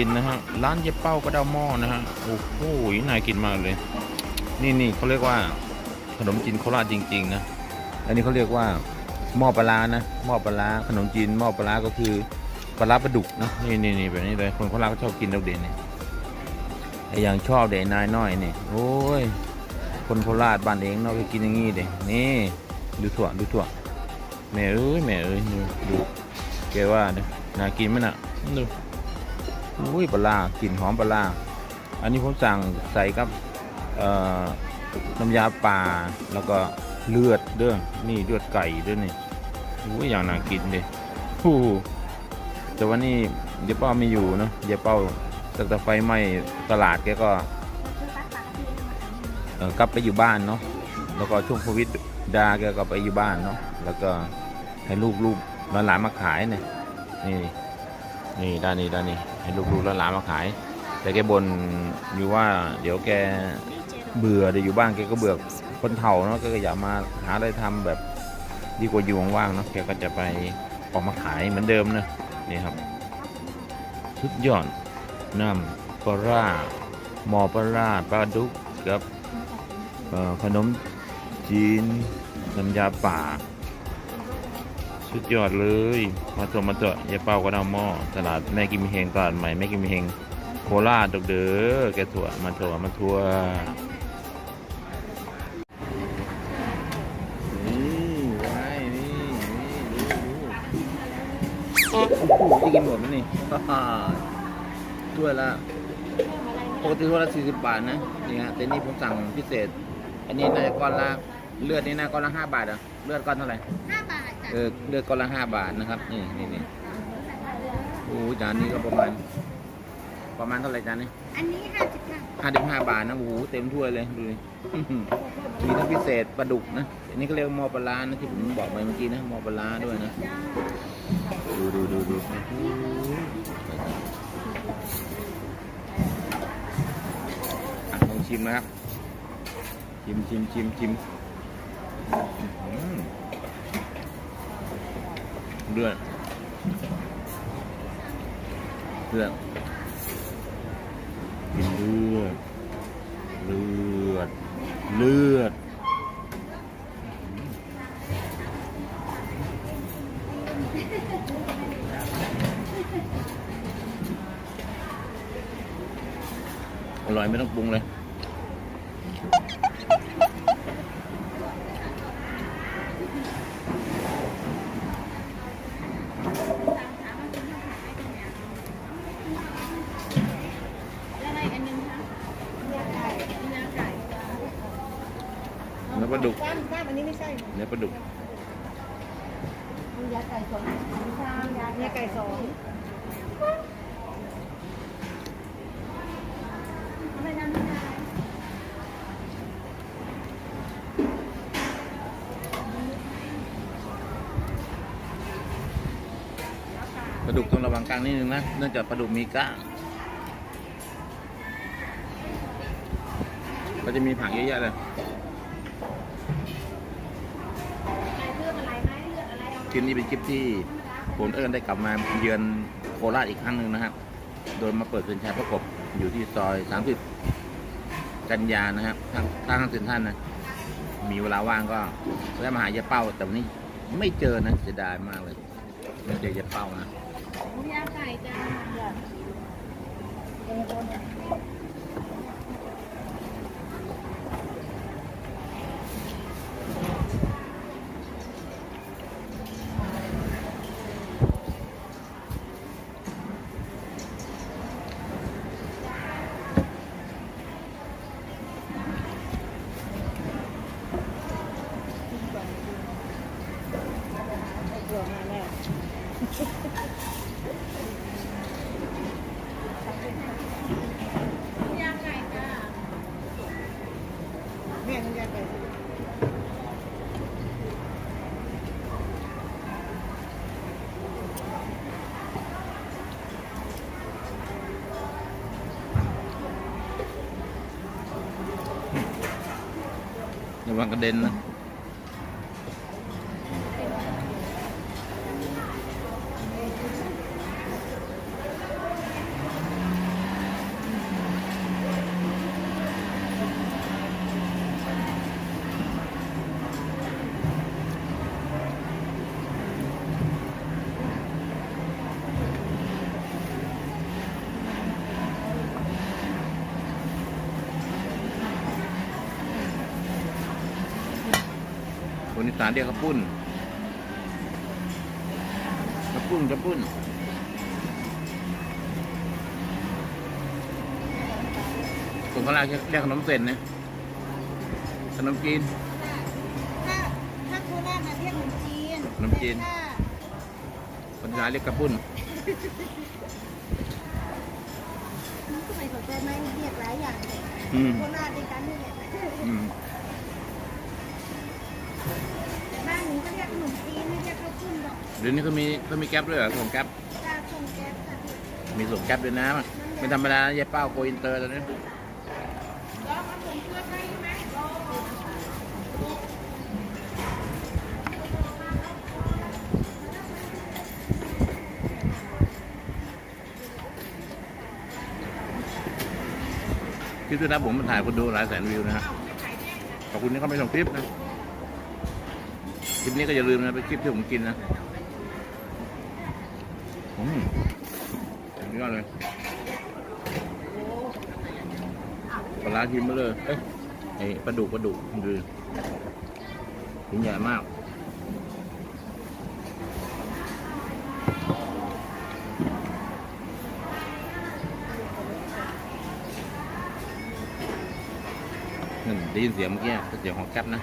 ร้านนมจีนนะฮะ ร้านเย็บเป้ากระเดาหม้อนะฮะ โอ้โหน่ากินมากเลย นี่นี่เขาเรียกว่าขนมจีนโคราชจริงๆนะ อันนี้เขาเรียกว่าหม้อปลานะ หม้อปลาขนมจีนหม้อปลาก็คือปลาร้าปลาดุกนะนี่นี่นี่แบบนี้เลย คนโคราชก็ชอบกินดอกเด่นนี่ไอ้อย่างชอบเด่นนายน้อยนี่โอ้ย คนโคราชบ้านเองเนาะไปกินอย่างงี้เด้นี่ดูถั่วดูถั่วแม่เอ้ยแม่เอ้ยดูดูแกว่าเนี่ยน่ากินไหมน่ะดู อุ้ยปลากลิ่นหอมปลา อันนี้ผมสั่งใส่กับน้ำยาป่าแล้วก็เลือดเด้อนี่เลือดไก่ด้วยนี่อุ้ยอย่างน่ากินเลยฮู้แต่ว่านี่เดี๋ยวเป้าไม่อยู่เนาะเดี๋ยวเป้าตั้งแต่ไฟไหม้ตลาดแกก็กลับไปอยู่บ้านเนาะแล้วก็ช่วงโควิดดาแกก็ไปอยู่บ้านเนาะแล้วก็ให้ลูกลูกหลานๆมาขายเนี่ยนี่นี่ด้านนี้ด้านนี้ ให้ลูกลูกหลานมาขาย แต่แกบ่นอยู่ว่าเดี๋ยวแกเบื่อเดี๋ยวอยู่บ้านแกก็เบื่อคนเฒ่าเนาะแกก็อยากมาหาอะไรทำแบบดีกว่าอยู่ว่างๆเนาะแกก็จะไปออกมาขายเหมือนเดิมนะนี่ครับชุดยอดน้ำปลาร้าหมอปลาร้าปลาดุกกับขนมจีนน้ำยาป่า สุดยอดเลย มาตัวมาตัวยาเป้าก็เอาหม้อตลาดแม่กิมเฮงตลาดใหม่แม่กิมเฮงโคราชดอกเด้อแกถั่วมาถั่วมาทัวนี่ไว้นี่นี่ดูดูโอ้โหจะกินหมดไหมนี่ถ้วยละปกติถ้วยละสี่สิบบาทนะนี่ฮะแต่นี่ผมสั่งพิเศษ อันนี้น่าจะก้อนละเลือดนี่น่าก้อนละห้าบาทเหรอเลือดก้อนเท่าไหร่ห้าบาท จ้ะเออเลือดก้อนละห้าบาทนะครับ นี่นี่นี่โอ้โหจานนี้ก็ประมาณ ประมาณเท่าไหร่จานนี้อันนี้ห้าสิบห้าห้าสิบห้าบาทนะโอ้โหเต็มถ้วยเลยดูดิ มีทั้งพิเศษปลาดุกนะอันนี้ก็เรียกว่าหมอปลาร้านะที่ผมบอกไปเมื่อกี้นะหมอปลาร้าด้วยนะ ดูดูดูดูโอ้โหอะลองชิมนะครับ ชิมชิมชิมชิม เลือดเลือดกินเลือด เลือด เลือดอร่อยไม่ต้องปรุงเลย แล้วอะไรอันนึงคะเนื้อไก่เนื้อไก่ เนื้อปลาดุก กล้ามกล้าม อันนี้ไม่ใช่เนื้อปลาดุกเนื้อไก่สองชามเนื้อไก่สองไม่ได้ไม่ได้ปลาดุกต้องระวังกลางนิดนึงนะ เนื่องจากปลาดุกมีก้างก็จะมีผักเยอะแยะเลย อะไรเพื่ออะไรไหมเลือดอะไรเอา คลิปนี้เป็นคลิปที่ผมเอิญได้กลับมาเยือนโคราชอีกครั้งหนึ่งนะครับ โดยมาเปิดเป็นชายประกบอยู่ที่ซอย 30 กันยานะครับทางทางห้างเซ็นทรัลนะ มีเวลาว่างก็แวะมาหายายเป้า แต่วันนี้ไม่เจอนะเสียดายมากเลยไม่เจอยายเป้านะเนื้อไก่จ้า ระวังกระเด็นนะ สานเรียกกระปุ้นกระปุ้นกระปุ้นคนเขาเรียกเรียกขนมเส้นนะขนมจีนถ้าถ้าโคราชน่ะเรียกขนมจีนขนมจีนแต่ถ้าคนอีสานเรียกกระปุ้นทำไมสนใจไหมเรียกหลายอย่างเลยอืม โคราชด้วยกันนี่แหละอืม นหนูก็เรียกขนมจีนไม่เรียกข้าวปุ้นหรอกเดี๋ยวนี้เขามีเขามีแก๊ปด้วยเหรอส่งแก๊ปจ้าส่งแก๊สค่ะมีส่งแก๊ปด้วยนะไม่ธรรมดานะยายเป้าโกอินเตอร์ตอนนี้แล้วมาส่งเพื่อนให้ไหมรอคลิปด้วยนะผมมาถ่ายคนดูหลายแสนวิวนะฮะขอบคุณที่เข้าไปชมคลิปนะ คลิปนี้ก็อย่าลืมนะเป็นคลิปที่ผมกินนะอืมยอดเลยปลาร้าชิมมาเลยเอ้ยไอ้ปลาดุกปลาดุกดูชิ้นใหญ่มากนั่นได้ยินเสียงเมื่อกี้เสียงของแก๊ปนะ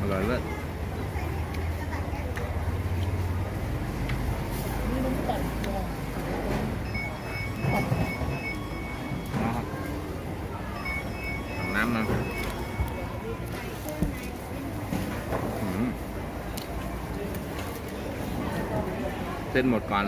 อร่อยเลยนะครับเอาน้ำมาอืมเส้นหมดก่อน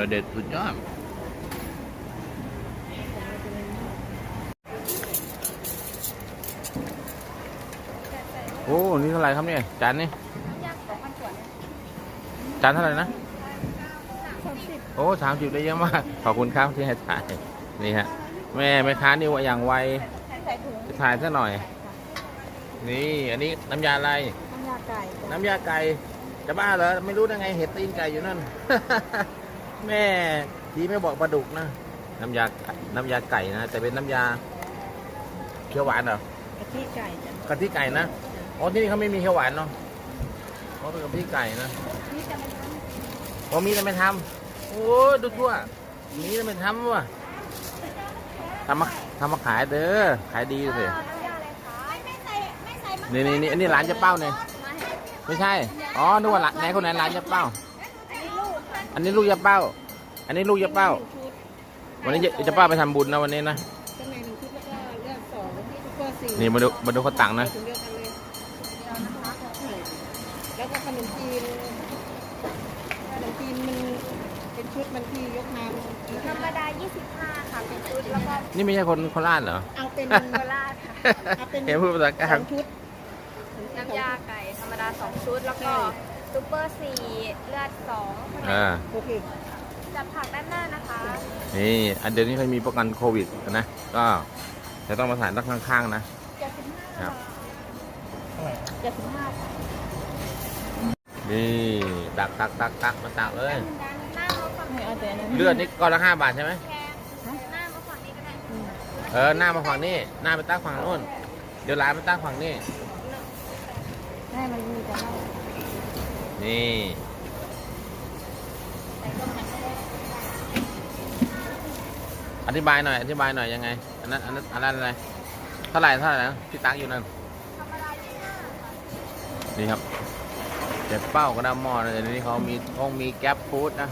ระเด็ดสุดยอดโอ้ นี่เท่าไหร่ครับเนี่ยจานนี่ยากสองพันกว่าเนี่ยจานเท่าไหร่นะสามสิบโอ้สามสิบได้เยอะมาก ขอบคุณครับที่ให้ถ่าย นี่ฮะ แม่แม่ค้านี่ว่าอย่างไวใส่ถุงจะถ่ายซะหน่อย นี่อันนี้น้ำยาอะไร น้ำยาไก่ น้ำยาไก่ จะบ้าเหรอ ไม่รู้ได้ไงเห็ดตีนไก่อยู่นั่น แม่ทีไม่บอกปลาดุกนะ น้ำยาไก่น้ำยาไก่นะแต่เป็นน้ำยาเขียวหวานเหรอกะทิไก่จ้ะกะทิไก่นะอ๋อที่นี่เขาไม่มีเขียวหวานเนาะเขาเป็นกะทิไก่นะนี่จะเป็นอ๋อมีแต่ไม่ทำโอ้ยดูทั่วมีแต่ไม่ทำว่ะทำมาทำมาขายเด้อขายดีสิน้ำยาอะไรคะไม่ใส่ไม่ใส่มะนี่นี่นี่อันนี้ร้านเจ๊เป้าเนี่ยไม่ใช่ อ๋อนึกว่าร้านไหนคนไหนร้านเจ๊เป้า อันนี้ลูกค่ะอันนี้ลูกเจ๊เป้า อันนี้ลูกเจ๊เป้า วันนี้เจ๊เจ๊เป้าไปทำบุญนะวันนี้นะข้างในหนึ่งชุดแล้วก็เลือกสองแล้วก็สี่นี่มาดูมาดูเขาตังค์นะถุงเดียวกันเลยเดียวนะคะแล้วก็ขนมจีนขนมจีนมันเป็นชุดมันที่ยกมาธรรมดา 25 ค่ะเป็นชุดแล้วก็นี่ไม่ใช่คนโคราชเหรอ เอาเป็นโคราชค่ะเอาเป็นเห็นพูดภาษากลาสองงชุดน้ำยาไก่ธรรมดา 2 ชุดแล้วก็ ซุปเปอร์4เลือด2อ่า โอเคจับผักด้านหน้านะคะนี่ อันเดี๋ยวนี้เขามีประกันโควิดนะ ก็จะต้องมาถ่ายตั้งข้างๆนะ75ครับเจ็ดสิบห้าค่ะนี่ตักตักตักตักมาตักเลยหน้ามาฝั่งให้เอาแต่นั้นเลือดนี่ก้อนละห้าบาทใช่ไหมแพงหน้ามาฝั่งนี้ก็ได้เออ หน้ามาฝั่งนี้ หน้าไปตั้งฝั่งนู้น เดี๋ยวร้านไปตั้งฝั่งนี้ได้มันมีแต่เรา นี่ อธิบายหน่อย อธิบายหน่อยยังไง อันนั้น อันนั้น อันนั้นอะไร เท่าไหร่ เท่าไหร่นะพี่ตักอยู่นั่น นี่ครับเจ็บเป้าก็ได้หม้อนะแต่เดี๋ยวนี้เขามีต้องมีแก๊ปฟู้ดนะ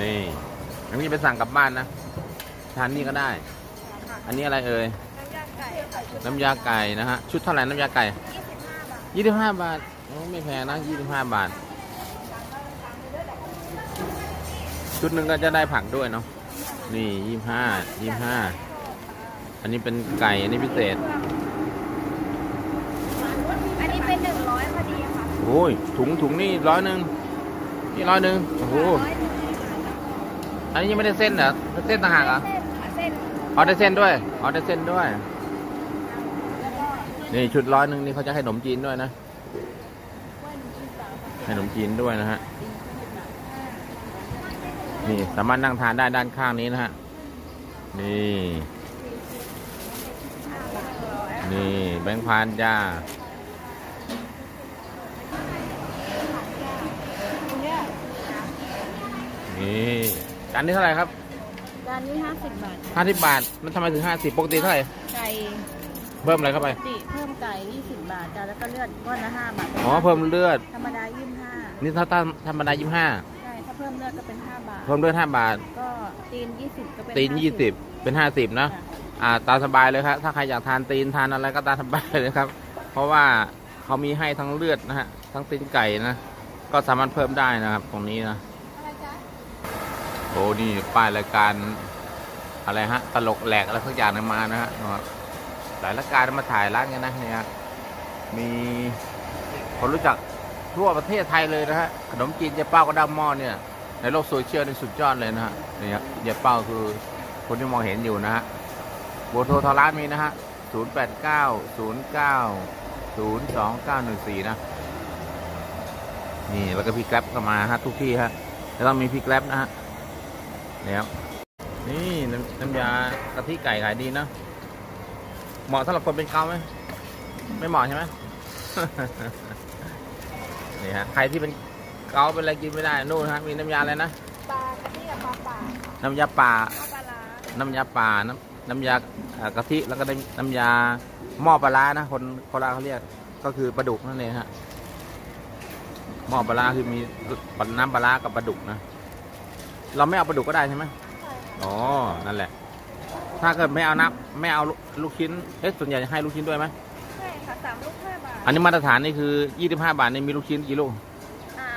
นี่อันนี้ไปสั่งกลับบ้านนะ ทานนี่ก็ได้ อันนี้อะไรเอ่ย น้ำยาไก่ น้ำยาไก่นะฮะ ชุดเท่าไหร่น้ำยาไก่ ยี่สิบห้าบาทโอ้ไม่แพงนะยี่สิบห้าบาท ชุดหนึ่งก็จะได้ผักด้วยเนาะนี่ยี่ห้ายี่ห้าอันนี้เป็นไก่อันนี้พิเศษ อันนี้เป็นหนึ่งร้อยพอดีค่ะโอ้ยถุงถุงนี่ร้อยหนึ่งนี่ร้อยหนึ่งโอ้โหร้อยหนึ่งอันนี้ยังไม่ได้เส้นเหรอเส้นต่างหากเหรอเส้นค่ะเส้นอ๋อได้เส้นด้วยอ๋อได้เส้นด้วย นี่ชุดร้อยหนึ่งนี่เขาจะให้ขนมจีนด้วยนะให้ขนมจีนด้วยนะฮะนี่สามารถนั่งทานได้ด้านข้างนี้นะฮะนี่นี่แบงค์พันจ้านี่จานนี้เท่าไหร่ครับจานนี้ห้าสิบบาทห้าสิบบาท มันทำไมถึงห้าสิบปกติเท่าไหร่ไก่ เพิ่มอะไรเข้าไปปกติเพิ่มไก่ยี่สิบบาทจ้าแล้วก็เลือดก้อนละห้าบาทอ๋อเพิ่มเลือด ธรรมดายี่สิบห้านี่ถ้าถ้าธรรมดายี่ห้าใช่ถ้าเพิ่มเลือดก็เป็นห้าบาท เพิ่มเลือดห้าบาท ก็ตีนยี่สิบก็เป็นตีน50ยี่สิบเป็นห้าสิบนะจ้ะอ่าตามสบายเลยครับ ถ้าใครอยากทานตีนทานอะไรก็ตามสบายเลยครับ เพราะว่าเขามีให้ทั้งเลือดนะฮะทั้งตีนไก่นะ ก็สามารถเพิ่มได้นะครับ ตรงนี้นะอะไรจ๊ะโอ้นี่ป้ายรายการอะไรฮะตลกแหลกอะไรสักอย่างหนึงมานะฮะนะครับ หลายรายการมาถ่ายร้านกันนะเนี่ยมีคนรู้จักทั่วประเทศไทยเลยนะฮะขนมจีนเจ๊เป้ากระด้ามหม้อเนี่ยในโลกโซเชียลนี่สุดยอดเลยนะฮะนี่ครับเจ๊เป้าคือคนที่มองเห็นอยู่นะฮะเบโทรทาร้านมีนะฮะ0 8 9 0 9 0 2 9 1 4 นะ นี่แล้วก็พี่แกร็บก็มาฮะทุกที่ฮะแล้วต้องมีพี่แกร็บนะฮะเนี่ยครับนี่น้ำน้ำยากะทิไก่ขายดีนะ เหมาะสำหรับคนเป็นเกาไหมไม่เหมาะใช่ไหม นี่ฮะใครที่เป็นเกาเป็นอะไรกินไม่ได้นู่นฮะมีน้ำยาอะไรนะปลากะทิกับปลาป่าน้ำยาป่าข้าวปลาร้าน้ำยาป่า น้ำน้ำยาเอ่อกะทิแล้วก็น้ำน้ำยาหม้อปลาร้านะ คนโคราชเขาเรียกก็คือปลาดุกนั่นเองฮะหม้อปลาร้าคือมีน้ำปลาร้ากับปลาดุกนะเราไม่เอาปลาดุกก็ได้ใช่ไหมใช่ค่ะ อ๋อนั่นแหละ ถ้าเกิดไม่เอานับไม่เอาลูกชิ้นเอ๊ะส่วนใหญ่จะให้ลูกชิ้นด้วยไหมใช่ค่ะสามลูกห้าบาทอันนี้มาตรฐานนี่คือ25บาทนี่มีลูกชิ้นกี่ลูก อ่า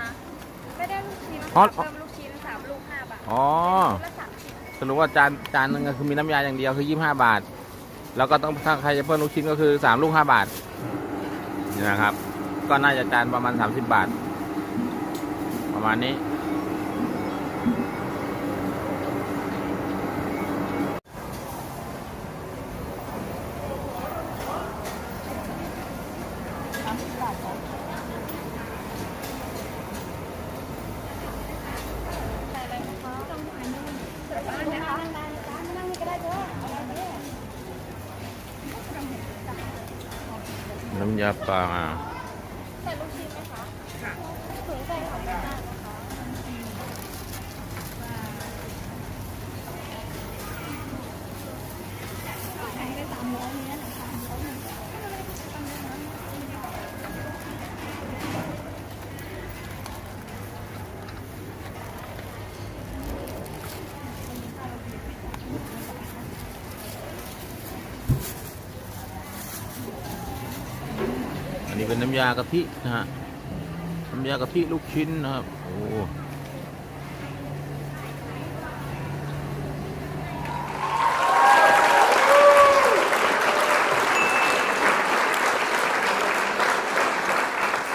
ไม่ได้ลูกชิ้นอ๋อ ค่ะเพิ่มลูกชิ้นสามลูกห้าบาทอ๋อ ลูกละสามสิบสรุปว่าจานจานหนึงก็คือมีน้ำยาอย่างเดียวคือ 25 บาท แล้วก็ต้องถ้าใครจะเพิ่มลูกชิ้นก็คือ3ลูก 5 บาทนี่นะครับ ก็น่าจะจานประมาณ 30 บาท ประมาณนี้ น้ำยาปลา ใส่ลูกชิ้นไหมคะค่ะถึงใส่ของได้นะคะ อันนี้ เป็นน้ำยากะทินะฮะน้ำยากะทิลูกชิ้นนะครับโอ้